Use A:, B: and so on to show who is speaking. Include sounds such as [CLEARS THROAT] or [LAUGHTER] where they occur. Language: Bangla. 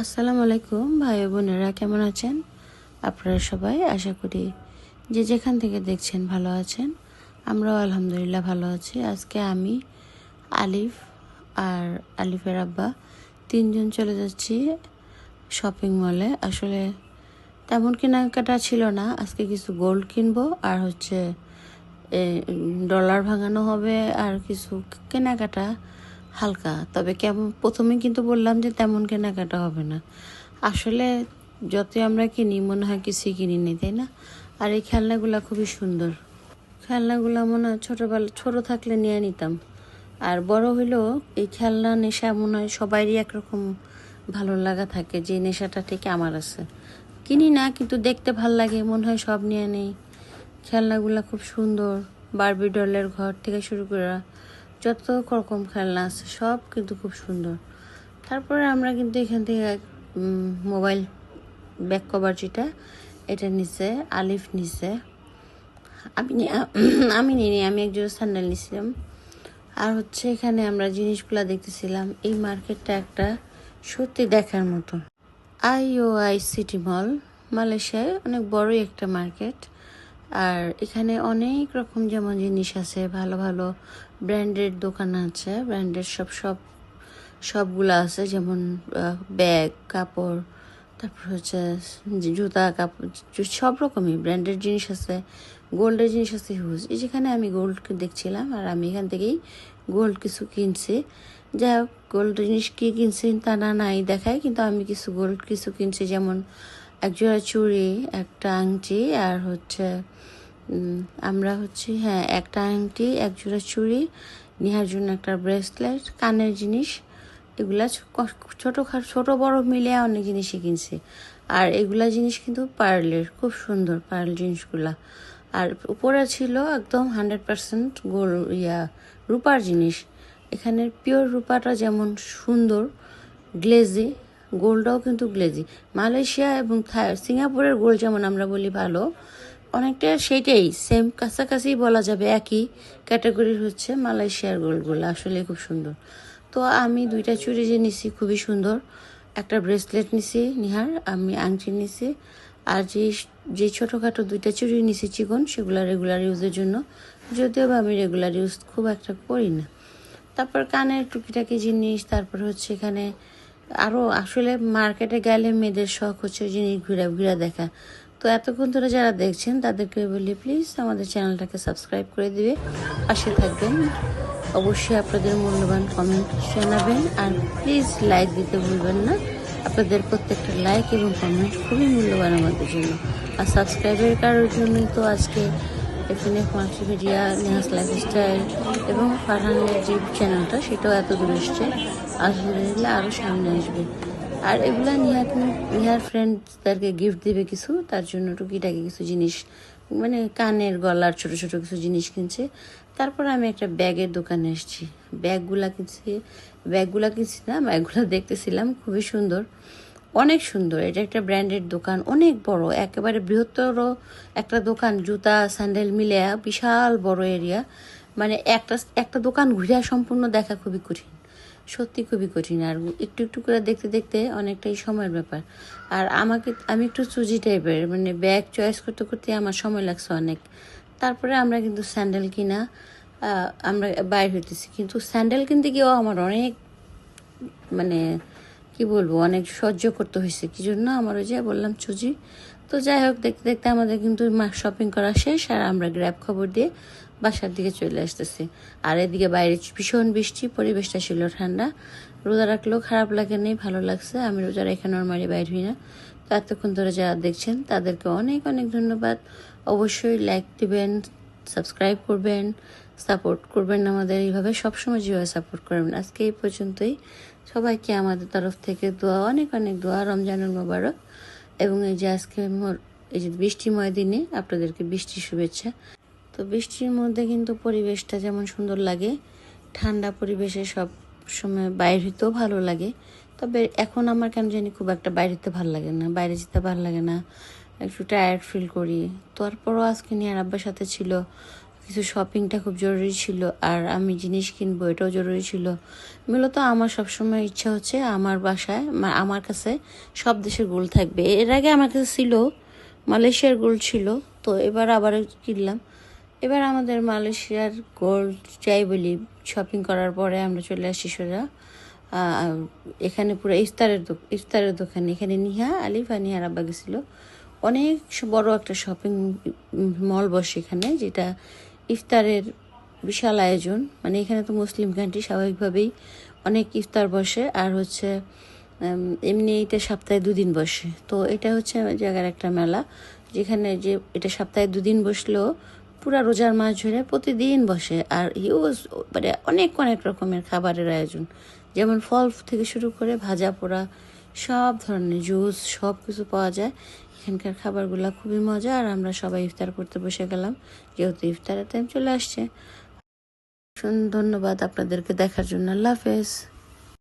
A: আসসালামু আলাইকুম, ভাই বোনেরা, কেমন আছেন? আপনারা সবাই আশা করি যে যেখান থেকে দেখছেন ভালো আছেন। আমরাও আলহামদুলিল্লাহ ভালো আছি। আজকে আমি, আলিফ আর আলিফের আব্বা তিনজন চলে যাচ্ছি শপিং মলে আসলে তেমন কেনাকাটা ছিল না। আজকে কিছু গোল্ড কিনবো আর হচ্ছে ডলার ভাঙানো হবে আর কিছু কেনাকাটা। হালকা। তবে কেমন প্রথমে কিন্তু বললাম যে তেমন কেনাকাটা হবে না। আসলে যতই আমরা কিনি, মনে হয় কিছুই কিনি নি তাই না? আর এই খেলনাগুলো খুবই সুন্দর। খেলনাগুলো মনে হয় ছোটোবেলা, ছোটো থাকলে নিয়ে নিতাম। আর বড় হইলেও এই খেলনা, নেশা মনে হয় সবারই একরকম ভালো লাগা থাকে, যে নেশাটা ঠিক আমার আছে। কিনি না, কিন্তু দেখতে ভালো লাগে, মনে হয় সব নিয়ে নেই। খেলনাগুলো খুব সুন্দর। বারবি ডলের ঘর থেকে শুরু করে যত রকম খেলনা আছে, সব কিন্তু খুব সুন্দর। তারপরে আমরা কিন্তু এখান থেকে মোবাইল ব্যাক কভার যেটা, এটা নিচে আলিফ নিচে আমি [CLEARS THROAT] আমি নিইনি আমি একজোড়া স্যান্ডেল নিছিলাম। আর হচ্ছে এখানে আমরা জিনিসগুলো দেখতেছিলাম, এই মার্কেটটা একটা সত্যি দেখার মতো। আইওআই সিটি মল, মালয়েশিয়ায় অনেক বড়ই একটা মার্কেট। আর এখানে অনেক রকম যেমন জিনিস আছে, ভালো ভালো ব্র্যান্ডেড দোকান আছে ব্র্যান্ডেড সব সব, সবগুলো আছে, যেমন ব্যাগ, কাপড়, তারপর হচ্ছে জুতা, কাপড় সব রকমই ব্র্যান্ডেড জিনিস আছে, গোল্ডের জিনিস আছে হিউজ যেখানে আমি গোল্ড দেখছিলাম আর আমি এখান থেকেই গোল্ড কিছু কিনছি। যাই হোক গোল্ড জিনিস কি কিনছি তা না নাই দেখায়, কিন্তু আমি কিছু গোল্ড কিছু কিনছি, যেমন একজোড়া চুড়ি, একটা আংটি, আর হচ্ছে আমরা হচ্ছে হ্যাঁ একটা আংটি একজোড়া চুড়ি নেহার জন্য একটা ব্রেসলেট, কানের জিনিস, এগুলা ছোটো ছোট বড় মিলে অনেক জিনিসই কিনছি। আর এগুলা জিনিস কিন্তু পার্লের, খুব সুন্দর পার্ল জিনিসগুলা। আর উপরে ছিল একদম হান্ড্রেড পার্সেন্ট গোল, ইয়া, রূপার জিনিস। এখানে পিওর রূপাটা যেমন সুন্দর, গ্লেজি গোল্ডটাও কিন্তু গ্লেজি মালয়েশিয়া এবং সিঙ্গাপুরের গোল্ড যেমন আমরা বলি ভালো, অনেকটা সেইটাই সেম কাছাকাছি বলা যাবে একই ক্যাটাগরির হচ্ছে মালয়েশিয়ার গোল্ডগুলো আসলে খুব সুন্দর। তো আমি দুইটা চুড়ি যে নিছি খুবই সুন্দর, একটা ব্রেসলেট নিছি নিহার, আমি আংটি নিছি, আর যে যে ছোটোখাটো দুইটা চুড়ি নিছি চিকন, সেগুলো রেগুলার ইউজের জন্য, যদিও বা আমি রেগুলার ইউজ খুব একটা করি না। তারপর কানের টুকিটাকি জিনিস, তারপর হচ্ছে এখানে আরও আসলে মার্কেটে গেলে মেয়েদের শখ হচ্ছে ওই জিনিস ঘুরে ঘুরে দেখা। তো এতক্ষণ ধরে যারা দেখছেন, তাদেরকে বলি প্লিজ আমাদের চ্যানেলটাকে সাবস্ক্রাইব করে দিবে। পাশে থাকবেন। অবশ্যই আপনাদের মূল্যবান কমেন্ট জানাবেন। আর প্লিজ লাইক দিতে ভুলবেন না। আপনাদের প্রত্যেকটা লাইক এবং কমেন্ট খুবই মূল্যবান আমাদের জন্য। আর সাবস্ক্রাইবের কারোর জন্যই তো আজকে এখানে মাল্টিমিডিয়া নেহাস লাইফস্টাইল এবং ফারহানের যে চ্যানেলটা, সেটাও এত দূর এসছে। আলহামদুলিল্লাহ আরও সামনে আসবে। আর এগুলা নিহার নিহার ফ্রেন্ডসদেরকে গিফট দিবে কিছু, তার জন্য টুকিটাকি কিছু জিনিস মানে কানের গলার ছোট ছোট কিছু জিনিস কিনছে। তারপর আমি একটা ব্যাগের দোকানে এসেছি ব্যাগগুলা কিনছি ব্যাগগুলা কিনছি না, ব্যাগগুলা দেখতেছিলাম, খুবই সুন্দর। অনেক সুন্দর। এটা একটা ব্র্যান্ডের দোকান, অনেক বড়, একেবারে বৃহত্তর একটা দোকান, জুতা, স্যান্ডেল মিলে বিশাল বড় এরিয়া। মানে একটা একটা দোকান ঘুরে সম্পূর্ণ দেখা খুবই কঠিন, সত্যি খুবই কঠিন। আর একটু একটু করে দেখতে দেখতে অনেকটাই সময়ের ব্যাপার। আর আমাকে, আমি একটু চুজি টাইপের মানে ব্যাগ চয়েস করতে করতে আমার সময় লাগছে অনেক। তারপরে আমরা কিন্তু স্যান্ডেল কিনা আমরা বাইর হইতেছি। কিন্তু স্যান্ডেল কিনতে গিয়েও আমার অনেক মানে কি বলব, অনেক সহ্য করতে হয়েছে। কি জন্য? আমার ওই যে বললাম চুজি। তো যাই হোক, দেখতে দেখতে আমাদের কিন্তু শপিং করা শেষ, আর আমরা গ্র্যাব খবর দিয়ে বাসার দিকে চলে আসতেছি। আর এদিকে বাইরে ভীষণ বৃষ্টি, পরিবেশটা ছিল ঠান্ডা। রোজা রাখলেও খারাপ লাগে নেই ভালো লাগছে। আমি রোজা রেখে নর্মালি বাইর হই না। তো এতক্ষণ ধরে যারা দেখছেন, তাদেরকে অনেক অনেক ধন্যবাদ। অবশ্যই লাইক দিবেন সাবস্ক্রাইব করবেন সাপোর্ট করবেন আমাদের। এইভাবে সবসময় যেভাবে সাপোর্ট করবেন, আজকে এই পর্যন্তই। সবাইকে আমাদের তরফ থেকে দোয়া, অনেক অনেক দোয়া। রমজানুল মোবারক। এবং এই যে আজকে এই যে বৃষ্টিময় দিনে আপনাদেরকে বৃষ্টির শুভেচ্ছা। তো বৃষ্টির মধ্যে কিন্তু পরিবেশটা যেমন সুন্দর লাগে, ঠান্ডা পরিবেশে সব সময় বাইরে হইতেও ভালো লাগে। তবে এখন আমার কেন জানি খুব একটা বাইরে যেতে ভালো লাগে না, বাইরে যেতে ভালো লাগে না, একটু টায়ার্ড ফিল করি। তারপরও আজকে নিয়ে আব্বার সাথে ছিল কিছু শপিংটা খুব জরুরি ছিল আর আমি জিনিস কিনবো এটাও জরুরি ছিল। মূলত আমার সবসময় ইচ্ছা হচ্ছে আমার বাসায় আমার কাছে সব দেশের গোল থাকবে। এর আগে আমার কাছে ছিল, মালয়েশিয়ার গোল্ড ছিল, তো এবার আবার কিনলাম। এবার আমাদের মালয়েশিয়ার গোল্ড চাই বলি শপিং করার পরে আমরা চলে আসি সোজা। এখানে পুরো ইফতারের ইফতারের দোকান। এখানে নিহা, আলিফ আর নিহার আব্বা গেছিল। অনেক বড় একটা শপিং মল বসে এখানে, যেটা ইফতারের বিশাল আয়োজন। মানে এখানে তো মুসলিম কান্ট্রি স্বাভাবিকভাবেই অনেক ইফতার বসে। আর হচ্ছে এমনি এটা সপ্তাহে দুদিন বসে। তো এটা হচ্ছে জায়গার একটা মেলা, যেখানে যে এটা সপ্তাহে দুদিন বসলেও পুরা রোজার মাস ধরে প্রতিদিন বসে। আর হিউজ মানে অনেক অনেক রকমের খাবারের আয়োজন। যেমন ফল থেকে শুরু করে ভাজা পোড়া সব ধরনের জুস সব কিছু পাওয়া যায়। এখানকার খাবারগুলো খুবই মজা, আর আমরা সবাই ইফতার করতে বসে গেলাম, যেহেতু ইফতারের টাইম চলে আসছে। ধন্যবাদ আপনাদেরকে দেখার জন্য। আল্লাহ হাফেজ।